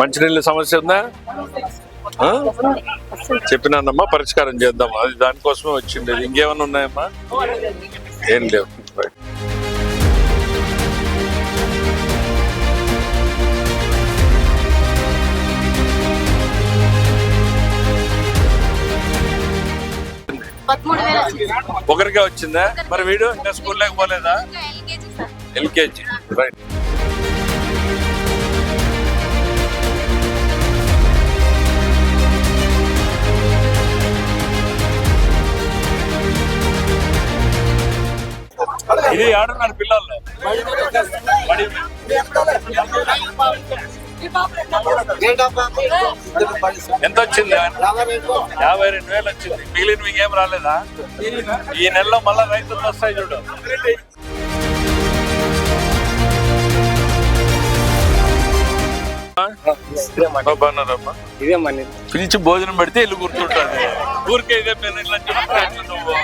మంచినీళ్ళ సమస్య ఉందా? చెప్పినానమ్మా పరిష్కారం చేద్దాం. అది దానికోసమే వచ్చింది. ఇంకేమైనా ఉన్నాయమ్మా? ఏం లేవు. ఒకరికే వచ్చిందా? మరి వీడు ఇంకా స్కూల్ పోలేదా ఇంకా ఎల్కేజీ సార్. ఎల్కేజీ. రైట్ ఇది ఆడున్నారు పిల్లలు. ఎంత వచ్చింది? యాభై రెండు వేలు వచ్చింది. మిగిలిన మీకు ఏం రాలేదా? ఈ నెలలో మళ్ళా రైతులు వస్తాయి చూడు. పిలిచి భోజనం పెడితే ఇల్లు గుర్తుంటుంది. ఊరికే ఇదే పేరు ఇట్లా చెప్తే ఎట్లా నువ్వు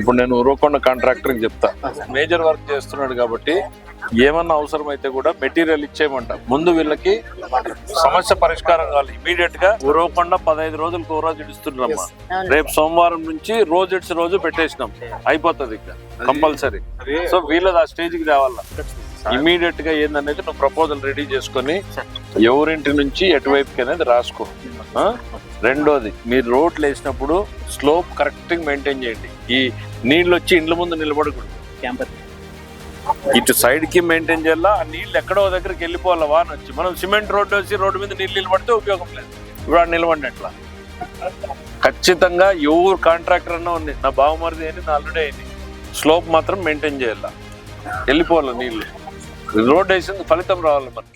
ఇప్పుడు నేను ఉరవకొండ కాంట్రాక్టర్ చెప్తా. మేజర్ వర్క్ చేస్తున్నాడు కాబట్టి ఏమన్నా అవసరం అయితే కూడా మెటీరియల్ ఇచ్చేయమంట. ముందు వీళ్ళకి సమస్య పరిష్కారం కావాలి. ఇమీడియట్గా ఉరవకొండ పదహైదు రోజులకు ఓ రోజు ఇడుస్తున్నామ్మా రేపు సోమవారం నుంచి రోజు ఇడ్స్ రోజు పెట్టేసినాం. అయిపోతుంది ఇక. కంపల్సరీ సో వీళ్ళది ఆ స్టేజ్కి తేవాల ఇమీడియట్గా ఏందనేది నువ్వు ప్రపోజల్ రెడీ చేసుకొని ఎవరింటి నుంచి ఎటువైపుకి అనేది రాసుకో? రెండోది మీరు రోడ్లు వేసినప్పుడు స్లోప్ కరెక్ట్ మెయింటైన్ చేయండి. ఈ నీళ్ళు వచ్చి ఇండ్ల ముందు నిలబడకూడదు. ఇటు సైడ్కి మెయింటైన్ చేయాలా? ఆ నీళ్ళు ఎక్కడో దగ్గరికి వెళ్ళిపోవాలా? వాన వచ్చి. మనం సిమెంట్ రోడ్డు వచ్చి రోడ్డు మీద నీళ్ళు నిలబడితే ఉపయోగం లేదు. ఇప్పుడు ఆ నిలబడి ఎట్లా? ఖచ్చితంగా ఎవరు కాంట్రాక్టర్ అన్నా ఉంది. నా బావమరిది అని నా అల్లుడే అని స్లోప్ మాత్రం మెయింటైన్ చేయాలా? వెళ్ళిపోవాలి నీళ్ళు? రోడ్ వేసింది ఫలితం రావాలి మనకి.